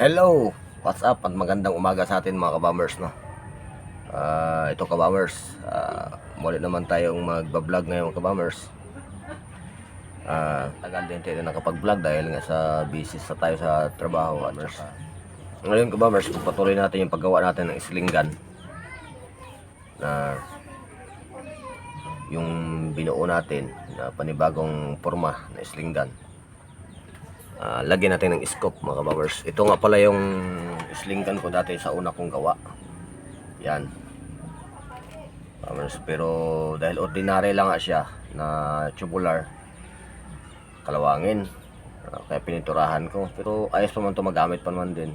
Hello! What's up? At magandang umaga sa atin mga kabamers, no? Ah, ito kabamers, ah, muli naman tayong magbablog ngayon kabamers. Ah, tagal din tayo nakapag-vlog dahil nga sa busy sa tayo sa trabaho, kabamers. Ngayon kabamers, patuloy natin yung paggawa natin ng islingan na yung binuo natin na panibagong forma na islingan. Ah, lagyan natin ng scope mga kabawers. Ito nga pala yung slingan ko dati sa una kong gawa. Yan. Kabawers, pero dahil ordinary lang nga siya na tubular kalawangin. Ah, kaya pininturahan ko. Pero ayos pa man ito magamit pa naman din.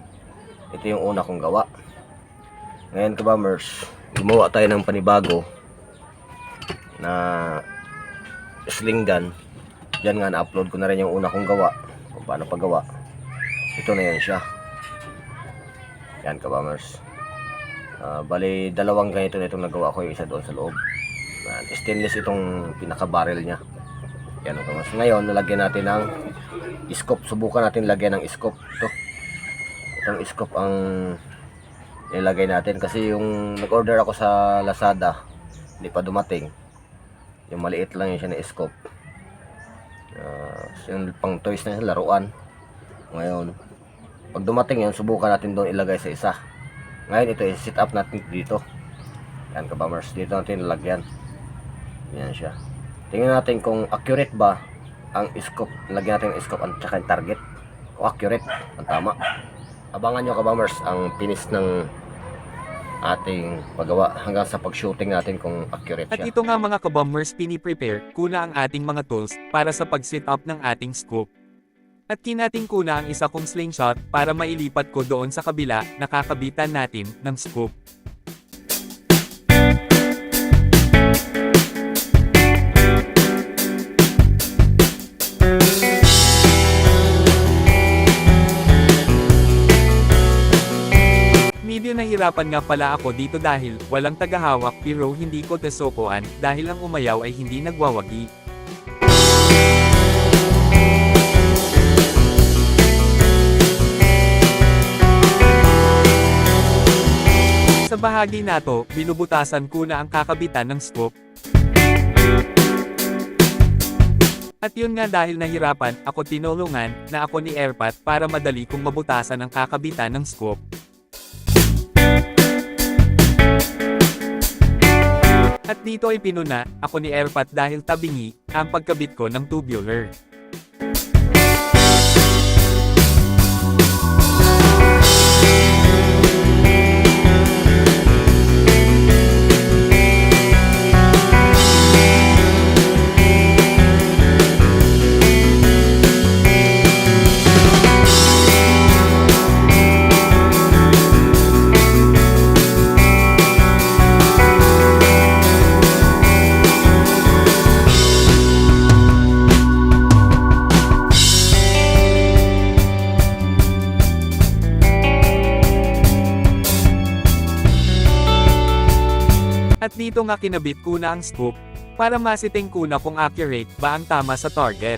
Ito yung una kong gawa. Ngayon kabamers, gumawa tayo ng panibago na sling gun. Nga na-upload ko na rin yung una kong gawa kung paano paggawa. Ito na yan siya. Yan kabamers. Ah, bali dalawang ganito na itong nagawa ko yung isa doon sa loob. Yan, stainless itong pinaka-barrel niya. Yan kabamers. Ngayon nalagyan natin ng scope. Subukan natin lagyan ng scope. Ito. Itong scope ang nilagay natin kasi yung nag-order ako sa Lazada hindi pa dumating yung maliit lang yun siya na scope uh, yung pang toys na yun, laruan. Ngayon pag dumating yun subukan natin doon ilagay sa isa. Ngayon ito i-set up natin dito. Yan kabamers dito natin lalagyan. Yan siya. Tingnan natin kung accurate ba ang scope. Lagyan natin yung scope at saka yung target. Kung accurate ang tama. Abangan nyo kabamers ang finish ng ating paggawa hanggang sa pag-shooting natin kung accurate At siya. ito nga mga kabombers pini-prepare kuna ang ating mga tools para sa pag-set up ng ating scoop. At kinating kuna ang isa kong slingshot para mailipat ko doon sa kabila na kakabitan natin ng scoop. Nahirapan nga pala ako dito dahil walang tagahawak pero hindi ko tesokoan dahil ang umayaw ay hindi nagwawagi. Sa bahagi na to, binubutasan ko na ang kakabitan ng scoop. At yun nga dahil nahirapan, ako tinulungan na ako ni Airpat para madali kong mabutasan ang kakabitan ng scoop. At dito ay pinuna, ako ni Airpat dahil tabingi, ang pagkabit ko ng tubular. At dito nga kinabit ko na ang scoop, para masiting ko na kung accurate ba ang tama sa target.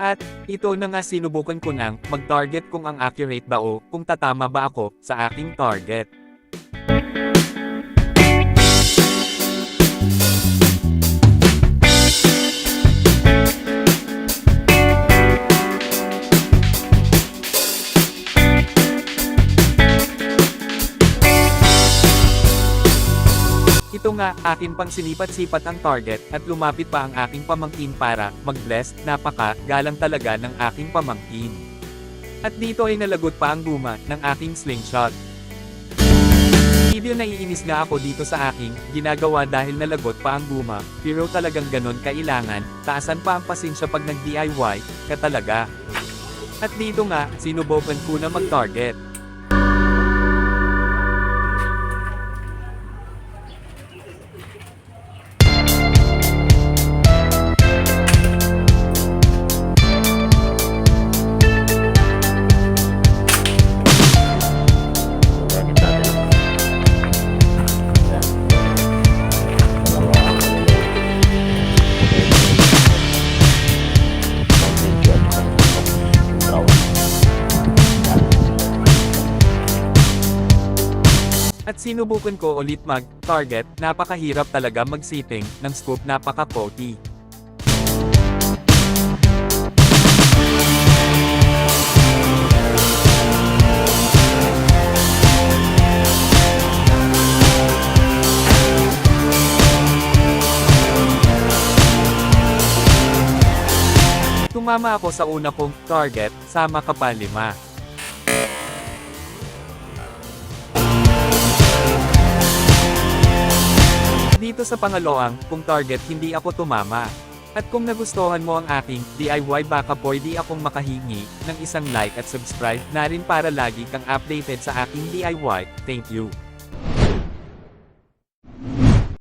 At, ito na nga sinubukan ko nang mag-target kung ang accurate ba o kung tatama ba ako sa aking target. Nga, akin pang sinipat-sipat ang target at lumapit pa ang aking pamangkin para mag-bless, napaka galang talaga ng aking pamangkin. At dito ay nalagot pa ang guma ng aking slingshot. Medyo naiinis nga ako dito sa aking ginagawa dahil nalagot pa ang guma, pero talagang ganon kailangan, taasan pa ang pasensya pag nag-DIY, ka talaga. At dito nga, sinubukan ko na mag-target. Sinubukan ko ulit mag-target, napakahirap talaga mag-sitting ng scoop napaka-poty. Tumama ako sa una kong target, sama ka pa lima. Dito sa pangalawang, kung target hindi ako tumama. At kung nagustuhan mo ang aking DIY baka pwede akong makahingi ng isang like at subscribe na rin para lagi kang updated sa aking DIY. Thank you.